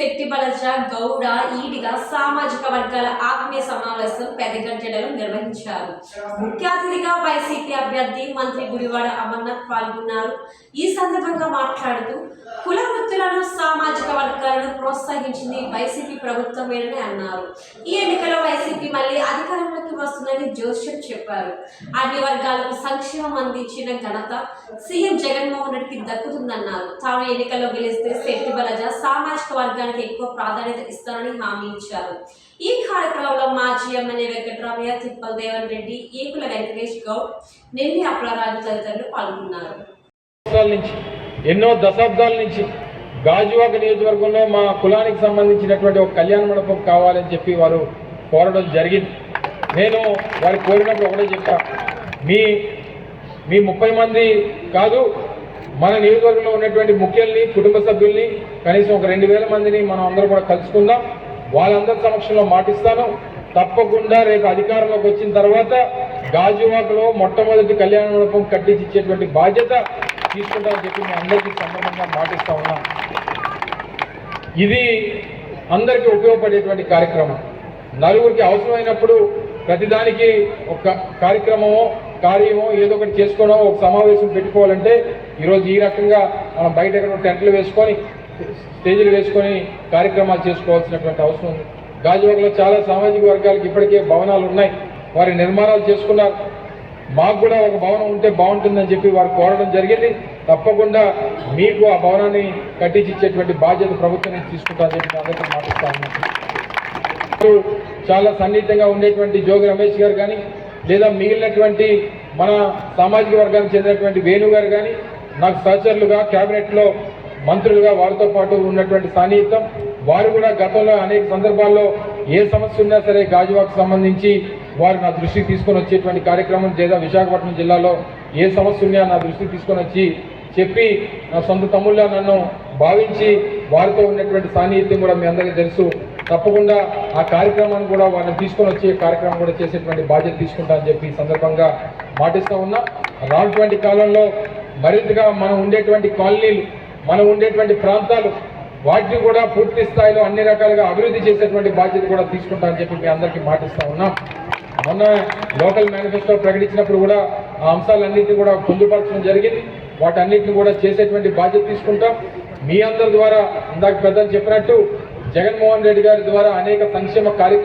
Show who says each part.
Speaker 1: శెట్టి బలజ గౌడ ఈడిగా సామాజిక వర్గాల ఆత్మీయ సమావేశం పెదగడ్డలో నిర్వహించారు. ముఖ్య అతిథిగా వైసీపీ అభ్యర్థి మంత్రి గుడివాడ అమర్నాథ్ పాల్గొన్నారు. ఈ సందర్భంగా మాట్లాడుతూ కుల వృత్తులను సామాజిక వర్గాలను ప్రోత్సహించింది వైసీపీ ప్రభుత్వమేనని అన్నారు. ఈ ఎన్నికలో వైసీపీ మళ్ళీ అధికారంలో వస్తుందని జోస్యం చెప్పారు. అన్ని వర్గాలకు సంక్షేమం అందించిన ఘనత సీఎం జగన్మోహన్ రెడ్డికి దక్కుతుందన్నారు. తాను ఎన్నికల్లో గెలిస్తే శక్తి బలజ సామాజిక వర్గానికి ఎక్కువ ప్రాధాన్యత ఇస్తారని హామీ ఇచ్చారు. ఈ కార్యక్రమంలో మాజీ ఎమ్మెల్యే వెంకటరామయ్య తిప్పల్ దేవన్ రెడ్డి ఏకుల వెంకటేష్ గౌడ్ నెల్లి అప్రారాజు తదితరులు పాల్గొన్నారు.
Speaker 2: ఎన్నో దశాబ్దాల నుంచి గాజువాక నియోజకవర్గంలో మా కులానికి సంబంధించినటువంటి ఒక కళ్యాణ మండపం కావాలని చెప్పి వారు కోరడం జరిగింది. నేను వారి కోరినప్పుడు ఒకటే చెప్పా మీ మీ ముప్పై మంది కాదు మన నియోజకవర్గంలో ఉన్నటువంటి ముఖ్యుల్ని కుటుంబ సభ్యుల్ని కనీసం ఒక రెండు వేల మందిని మనం అందరూ కూడా కలుసుకుందాం. వాళ్ళందరి సమక్షంలో మాటిస్తాను. తప్పకుండా రేపు అధికారంలోకి వచ్చిన తర్వాత గాజువాకలో మొట్టమొదటి కళ్యాణ మండపం కట్టించి ఇచ్చేటువంటి బాధ్యత తీసుకుంటామని చెప్పి మేము అందరికీ సందర్భంగా మాటిస్తా ఉన్నాం. ఇది అందరికీ ఉపయోగపడేటువంటి కార్యక్రమం. నలుగురికి అవసరమైనప్పుడు ప్రతిదానికి ఒక కార్యక్రమమో కార్యమో ఏదో ఒకటి చేసుకోవడం ఒక సమావేశం పెట్టుకోవాలంటే ఈరోజు ఈ రకంగా మనం బయట ఎక్కడ టెంట్లు వేసుకొని స్టేజీలు వేసుకొని కార్యక్రమాలు చేసుకోవాల్సినటువంటి అవసరం ఉంది. గాజువాకలో చాలా సామాజిక వర్గాలకు ఇప్పటికే భవనాలు ఉన్నాయి. వారి నిర్మాణాలు చేసుకున్నారు. మాకు కూడా ఒక భవనం ఉంటే బాగుంటుందని చెప్పి వారు కోరడం జరిగింది. తప్పకుండా మీకు ఆ భవనాన్ని కట్టించి ఇచ్చేటువంటి బాధ్యత ప్రభుత్వం నుంచి తీసుకుంటారని చెప్పి మీ అందరికీ చాలా సన్నిహితంగా ఉండేటువంటి జోగి రమేష్ గారు కానీ లేదా మిగిలినటువంటి మన సామాజిక వర్గానికి చెందినటువంటి వేణు గారు కానీ నాకు సహచరులుగా క్యాబినెట్లో మంత్రులుగా వారితో పాటు ఉన్నటువంటి సాన్నిహిత్యం వారు కూడా గతంలో అనేక సందర్భాల్లో ఏ సమస్య ఉన్నా సరే గాజువాకు సంబంధించి వారు నా దృష్టికి తీసుకొని వచ్చేటువంటి కార్యక్రమం లేదా విశాఖపట్నం జిల్లాలో ఏ సమస్య ఉన్నా నా దృష్టికి తీసుకొని వచ్చి చెప్పి నా సొంత తమ్ముళ్ళ నన్ను భావించి వారితో ఉన్నటువంటి సాన్నిహిత్యం కూడా మీ అందరికీ తెలుసు. తప్పకుండా ఆ కార్యక్రమాన్ని కూడా వారిని తీసుకొని వచ్చే కార్యక్రమం కూడా చేసేటువంటి బాధ్యత తీసుకుంటా అని చెప్పి సందర్భంగా మాటిస్తూ ఉన్నా. రానటువంటి కాలంలో మరింతగా మనం ఉండేటువంటి కాలనీలు మనం ఉండేటువంటి ప్రాంతాలు వాటిని కూడా పూర్తి స్థాయిలో అన్ని రకాలుగా అభివృద్ధి చేసేటువంటి బాధ్యత కూడా తీసుకుంటా అని చెప్పి మీ అందరికీ మాటిస్తూ ఉన్నాం. మొన్న లోకల్ మేనిఫెస్టో ప్రకటించినప్పుడు కూడా ఆ అంశాలన్నింటినీ కూడా పొందుపరచడం జరిగింది. వాటన్నిటిని కూడా చేసేటువంటి బాధ్యత తీసుకుంటాం. మీ అందరి ద్వారా ఇందాక పెద్దలు చెప్పినట్టు జగన్మోహన్ రెడ్డి గారి ద్వారా అనేక సంక్షేమ కార్యక్రమాలు